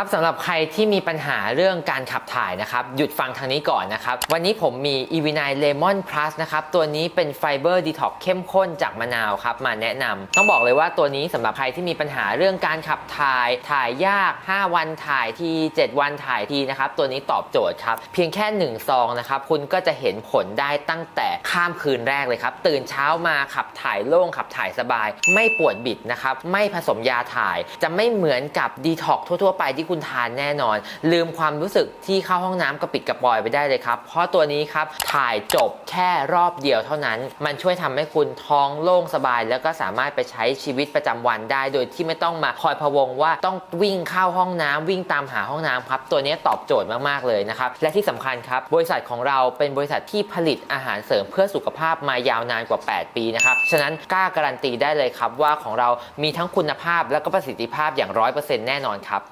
ครับสำหรับใครที่มีปัญหาเรื่องการขับถ่ายนะครับ หยุดฟังทางนี้ก่อนนะครับ วันนี้ผมมี e v 9 Lemon Plus นะครับ ตัวนี้เป็นไฟเบอร์ดีท็อกเข้มข้นจากมะนาวครับ มาแนะนำต้องบอกเลยว่าตัวนี้สำหรับใครที่มีปัญหาเรื่องการขับถ่าย ถ่ายยาก 5 วันถ่ายที 7 วันถ่ายทีนะครับ ตัวนี้ตอบโจทย์ครับ เพียงแค่ 1 ซองนะครับ คุณก็จะเห็นผลได้ตั้งแต่ข้ามคืนแรกเลยครับ ตื่นเช้ามาขับถ่ายโล่งขับถ่ายสบาย ไม่ปวดบิดนะครับ ไม่ผสมยาถ่าย จะไม่เหมือนกับดีท็อกทั่วๆ ไปที่คุณทานแน่นอน ลืมความรู้สึกที่เข้าห้องน้ำกระปิดกระปอยไปได้เลยครับ เพราะตัวนี้ครับถ่ายจบแค่รอบเดียวเท่านั้น มันช่วยทำให้คุณท้องโล่งสบาย แล้วก็สามารถไปใช้ชีวิตประจำวันได้ โดยที่ไม่ต้องมาคอยพะวงว่าต้องวิ่งเข้าห้องน้ำวิ่งตามหาห้องน้ำครับตัวนี้ตอบโจทย์มากๆเลยนะครับและที่สำคัญครับบริษัทของเราเป็นบริษัทที่ผลิตอาหารเสริมเพื่อสุขภาพมายาวนานกว่า 8 ปีนะครับฉะนั้นกล้าการันตีได้เลยครับว่าของเรามีทั้งคุณภาพและก็ประสิทธิภาพอย่าง 100%แน่นอนครับ